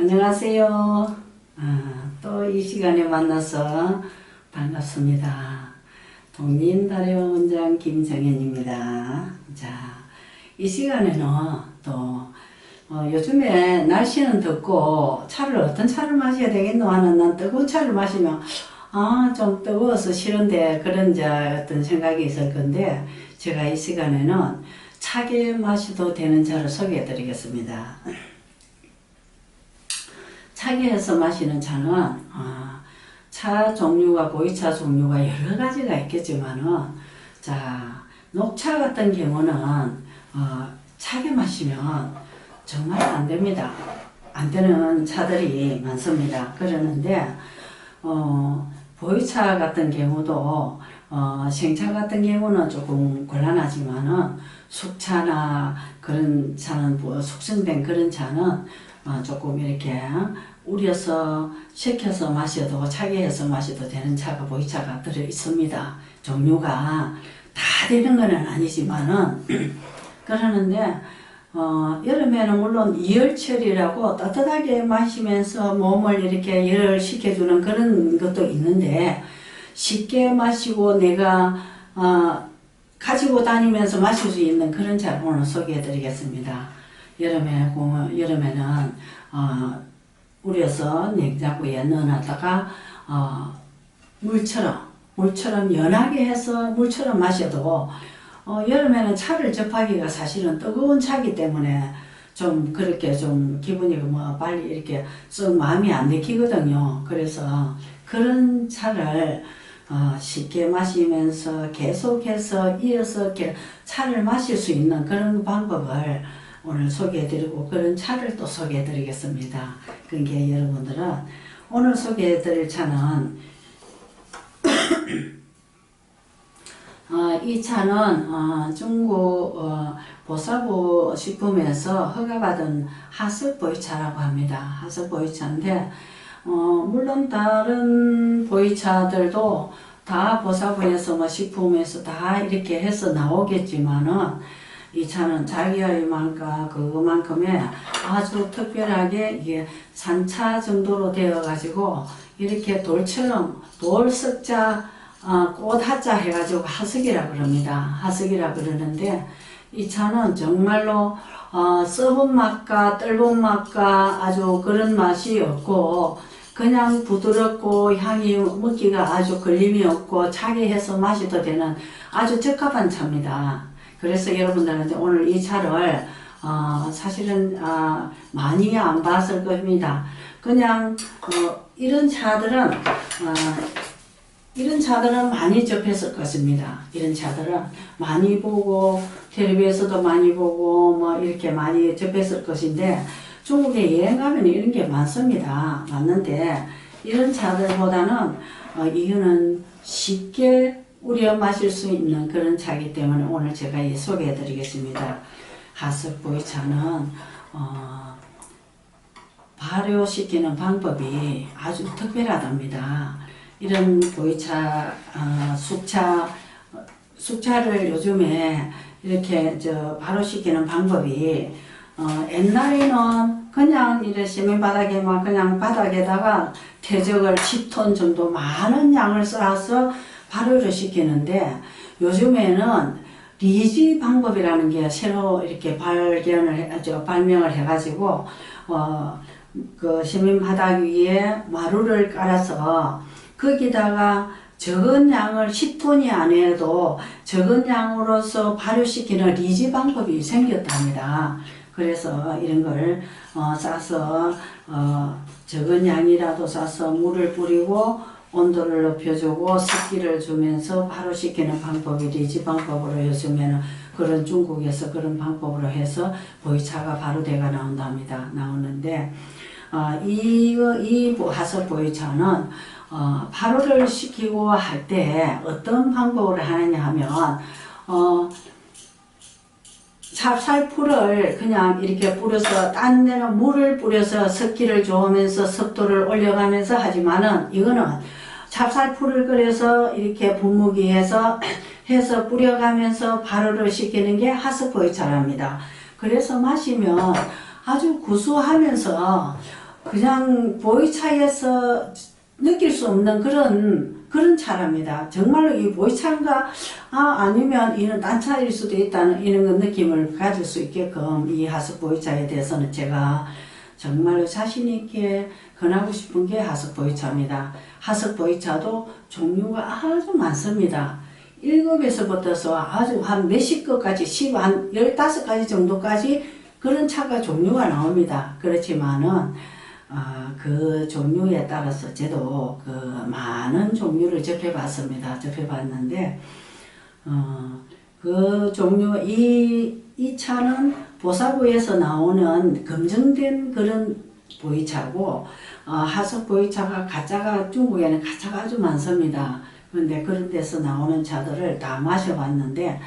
안녕하세요. 아, 또 이 시간에 만나서 반갑습니다. 동린다리 원장 김정현입니다. 자, 이 시간에는 또 어, 요즘에 날씨는 덥고 차를 어떤 차를 마셔야 되겠노 하는 난 뜨거운 차를 마시면 아 좀 뜨거워서 싫은데 그런 자 어떤 생각이 있을 건데 제가 이 시간에는 차게 마셔도 되는 차를 소개해 드리겠습니다. 차게 해서 마시는 차는 아, 차 종류가 보이차 종류가 여러 가지가 있겠지만은 자 녹차 같은 경우는 어, 차게 마시면 정말 안 됩니다. 안 되는 차들이 많습니다. 그러는데 어, 보이차 같은 경우도 어, 생차 같은 경우는 조금 곤란하지만은 숙차나 그런 차는 뭐 숙성된 그런 차는 어, 조금 이렇게 우려서 식혀서 마셔도 차게 해서 마셔도 되는 차가 보이차가 들어 있습니다. 종류가 다 되는 건 아니지만은 그러는데 어, 여름에는 물론 이열철이라고 따뜻하게 마시면서 몸을 이렇게 열을 식혀주는 그런 것도 있는데 쉽게 마시고 내가 어, 가지고 다니면서 마실 수 있는 그런 차를 오늘 소개해 드리겠습니다. 여름에, 고- 여름에는 어, 우려서 냉장고에 넣어놨다가 어, 물처럼 물처럼 연하게 해서 물처럼 마셔도 어, 여름에는 차를 접하기가 사실은 뜨거운 차기 때문에 좀 그렇게 좀 기분이 뭐 빨리 이렇게 썩 마음이 안 내키거든요. 그래서 그런 차를 어, 쉽게 마시면서 계속해서 이어서 이렇게 차를 마실 수 있는 그런 방법을 오늘 소개해드리고 그런 차를 또 소개해드리겠습니다. 그게 여러분들은 오늘 소개해드릴 차는 어, 이 차는 어, 중국 어, 보사부 식품에서 허가받은 하석 보이차라고 합니다. 하석 보이차인데 어, 물론 다른 보이차들도 다 보사부에서 뭐 식품에서 다 이렇게 해서 나오겠지만은 이 차는 자기의 만가 그만큼의 아주 특별하게 이게 산차 정도로 되어 가지고 이렇게 돌처럼 돌석자 어, 꽃 하자 해가지고 하석이라 그럽니다. 하석이라 그러는데 이 차는 정말로 어, 썩은 맛과 떫은 맛과 아주 그런 맛이 없고 그냥 부드럽고 향이 먹기가 아주 걸림이 없고 차게 해서 마셔도 되는 아주 적합한 차입니다. 그래서 여러분들한테 오늘 이 차를 어, 사실은 아, 많이 안 봤을 겁니다. 그냥 어, 이런 차들은 어, 이런 차들은 많이 접했을 것입니다. 이런 차들은 많이 보고 텔레비에서도 많이 보고 뭐 이렇게 많이 접했을 것인데 중국에 여행 가면 이런 게 많습니다. 맞는데 이런 차들보다는 어, 이거는 쉽게 우려 마실 수 있는 그런 차이기 때문에 오늘 제가 이 소개해 드리겠습니다. 하석보이 차는 어, 발효시키는 방법이 아주 특별하답니다. 이런 보이차, 어, 숙차, 어, 숙차를 요즘에 이렇게 저 발효시키는 방법이 어, 옛날에는 그냥 이래 시멘 바닥에만 그냥 바닥에다가 퇴적을 10톤 정도 많은 양을 쌓아서 발효를 시키는데 요즘에는 리지 방법이라는 게 새로 이렇게 발견을 해, 저 발명을 해가지고 어, 그 시민 바닥 위에 마루를 깔아서 거기다가 적은 양을 10톤이 아니어도 적은 양으로서 발효시키는 리지 방법이 생겼답니다. 그래서 이런 걸 어, 싸서 어, 적은 양이라도 싸서 물을 뿌리고 온도를 높여주고 습기를 주면서 발효시키는 방법이 리지 방법으로 요즘에는 그런 중국에서 그런 방법으로 해서 보이차가 바로 돼가 나온답니다. 나오는데 어, 이, 이 하석 보이차는 어, 발효를 시키고 할 때 어떤 방법을 하느냐 하면 어, 찹쌀풀을 그냥 이렇게 뿌려서 딴 데는 물을 뿌려서 습기를 좋으면서 습도를 올려가면서 하지만은 이거는 찹쌀풀을 끓여서 이렇게 분무기에서 해서 뿌려가면서 발효를 시키는 게 하스포이차랍니다. 그래서 마시면 아주 구수하면서 그냥 보이차에서 느낄 수 없는 그런 그런 차랍니다. 정말로 이 보이차인가 아 아니면 이는 딴 차일 수도 있다는 이런 느낌을 가질 수 있게끔 이 하숙 보이차에 대해서는 제가 정말로 자신 있게 권하고 싶은 게 하숙 보이차입니다. 하숙 보이차도 종류가 아주 많습니다. 1급에서부터서 아주 한 몇십 급까지, 10, 한 15가지 정도까지 그런 차가 종류가 나옵니다. 그렇지만은, 어, 그 종류에 따라서 저도 그 많은 종류를 접해봤습니다. 접해봤는데, 어, 그 종류, 이, 이 차는 보사구에서 나오는 검증된 그런 보이차고, 어, 하숙 보이차가 가짜가, 중국에는 가짜가 아주 많습니다. 그런데 그런 데서 나오는 차들을 다 마셔봤는데,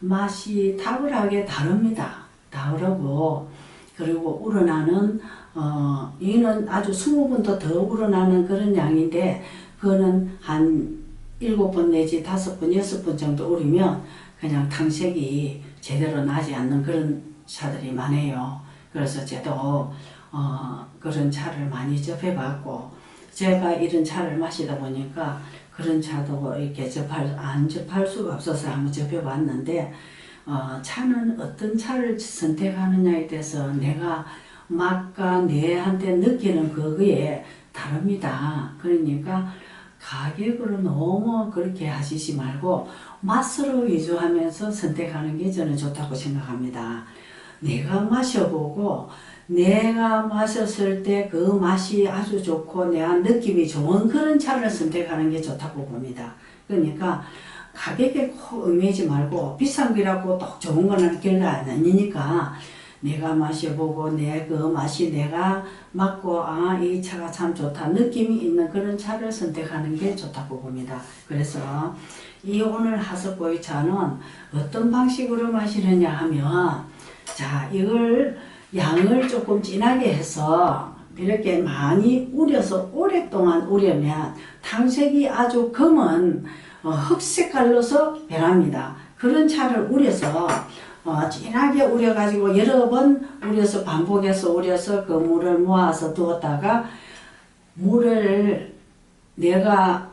맛이 탁월하게 다릅니다. 다르고, 그리고 우러나는, 어, 이는 아주 20번도 더 우러나는 그런 양인데, 그거는 한 7번 내지 5번, 6번 정도 우리면 그냥 탕색이 제대로 나지 않는 그런 차들이 많아요. 그래서 저도 어, 그런 차를 많이 접해봤고 제가 이런 차를 마시다 보니까 그런 차도 이렇게 접할 안 접할 수가 없어서 한번 접해봤는데 어, 차는 어떤 차를 선택하느냐에 대해서 내가 맛과 내한테 느끼는 그거에 다릅니다. 그러니까 가격으로 너무 그렇게 하시지 말고 맛으로 위주하면서 선택하는 게 저는 좋다고 생각합니다. 내가 마셔보고 내가 마셨을 때 그 맛이 아주 좋고 내가 느낌이 좋은 그런 차를 선택하는 게 좋다고 봅니다. 그러니까 가격에 꼭 얽매지 말고 비싼 거라고 또 좋은 거는 길가 아니니까 내가 마셔보고 내 그 맛이 내가 맞고 아 이 차가 참 좋다 느낌이 있는 그런 차를 선택하는 게 좋다고 봅니다. 그래서 이 오늘 하석보이 차는 어떤 방식으로 마시느냐 하면 자 이걸 양을 조금 진하게 해서 이렇게 많이 우려서 오랫동안 우려면 탕색이 아주 검은 어, 흑색깔로서 변합니다. 그런 차를 우려서 어, 진하게 우려가지고 여러 번 우려서 반복해서 우려서 그 물을 모아서 두었다가 물을 내가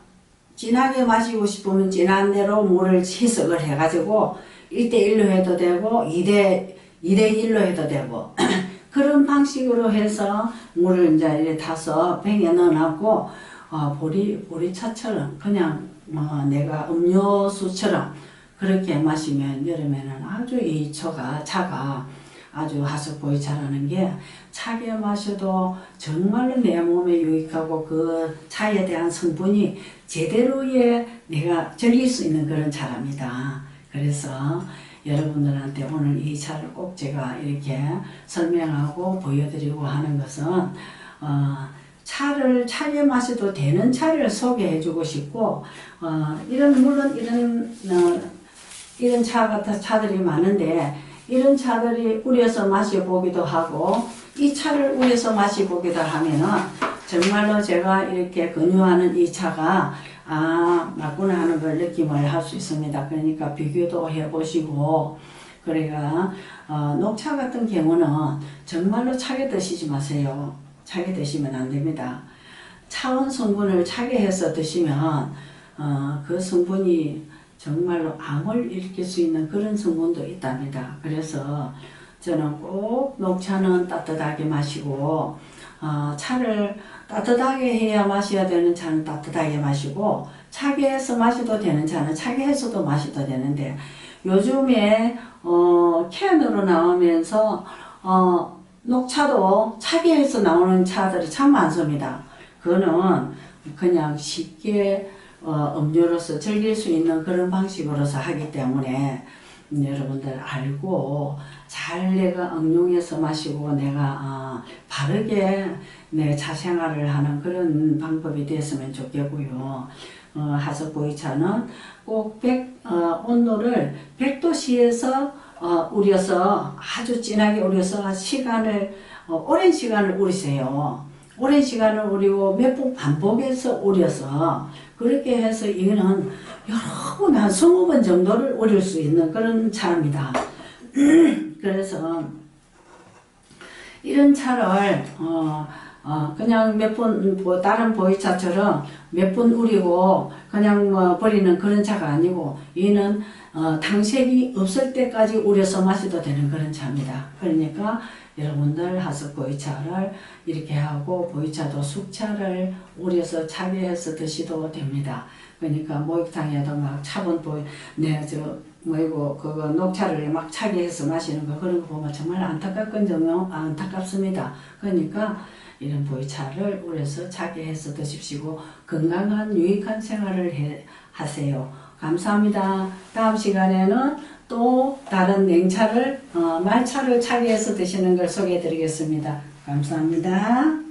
진하게 마시고 싶으면 진한 대로 물을 희석을 해가지고 1대1로 해도 되고 2대, 2대1로 해도 되고 그런 방식으로 해서 물을 이제 이렇게 타서 병에 넣어놨고 어, 보리, 보리차처럼 그냥 뭐 내가 음료수처럼 그렇게 마시면 여름에는 아주 이 차가, 차가 아주 하숙보이 차라는 게 차게 마셔도 정말로 내 몸에 유익하고 그 차에 대한 성분이 제대로의 내가 즐길 수 있는 그런 차랍니다. 그래서 여러분들한테 오늘 이 차를 꼭 제가 이렇게 설명하고 보여드리고 하는 것은 어, 차를 차게 마셔도 되는 차를 소개해주고 싶고 어, 이런 물론 이런 어, 이런 차 같은 차들이 많은데 이런 차들이 우려서 마셔보기도 하고 이 차를 우려서 마셔보기도 하면은 정말로 제가 이렇게 권유하는 이 차가 아 맞구나 하는 걸 느낌을 할 수 있습니다. 그러니까 비교도 해보시고 그래가 어, 녹차 같은 경우는 정말로 차게 드시지 마세요. 차게 드시면 안 됩니다. 차원 성분을 차게 해서 드시면 어, 그 성분이 정말로 암을 일으킬 수 있는 그런 성분도 있답니다. 그래서 저는 꼭 녹차는 따뜻하게 마시고 어, 차를 따뜻하게 해야 마셔야 되는 차는 따뜻하게 마시고 차게 해서 마셔도 되는 차는 차게 해서도 마셔도 되는데 요즘에 어, 캔으로 나오면서 어, 녹차도 차게 해서 나오는 차들이 참 많습니다. 그거는 그냥 쉽게 어, 음료로서 즐길 수 있는 그런 방식으로서 하기 때문에 여러분들 알고 잘 내가 응용해서 마시고 내가 어, 바르게 내 자생활을 하는 그런 방법이 됐으면 좋겠고요. 어, 하석보이차는 꼭 100, 어, 온도를 100도씨에서 어, 우려서 아주 진하게 우려서 시간을 어, 오랜 시간을 우리세요. 오랜 시간을 우리고 몇 번 반복해서 우려서 그렇게 해서 이거는 여러 번, 한 20번 정도를 우릴 수 있는 그런 차입니다. 그래서 이런 차를 어, 어, 그냥 몇 번, 뭐, 다른 보이차처럼 몇 번 우리고 그냥 뭐 버리는 그런 차가 아니고, 얘는, 어, 당색이 없을 때까지 우려서 마셔도 되는 그런 차입니다. 그러니까 여러분들 하수 보이차를 이렇게 하고, 보이차도 숙차를 우려서 차게 해서 드시도 됩니다. 그러니까 목욕탕에도 막 차분 보이, 네, 저, 뭐이고, 그거 녹차를 막 차게 해서 마시는 거, 그런 거 보면 정말 안타깝거든요. 안타깝습니다. 그러니까 이런 보이차를 우려서 차게 해서 드십시오. 건강한 유익한 생활을 해, 하세요. 감사합니다. 다음 시간에는 또 다른 냉차를 어, 말차를 차게 해서 드시는 걸 소개해 드리겠습니다. 감사합니다.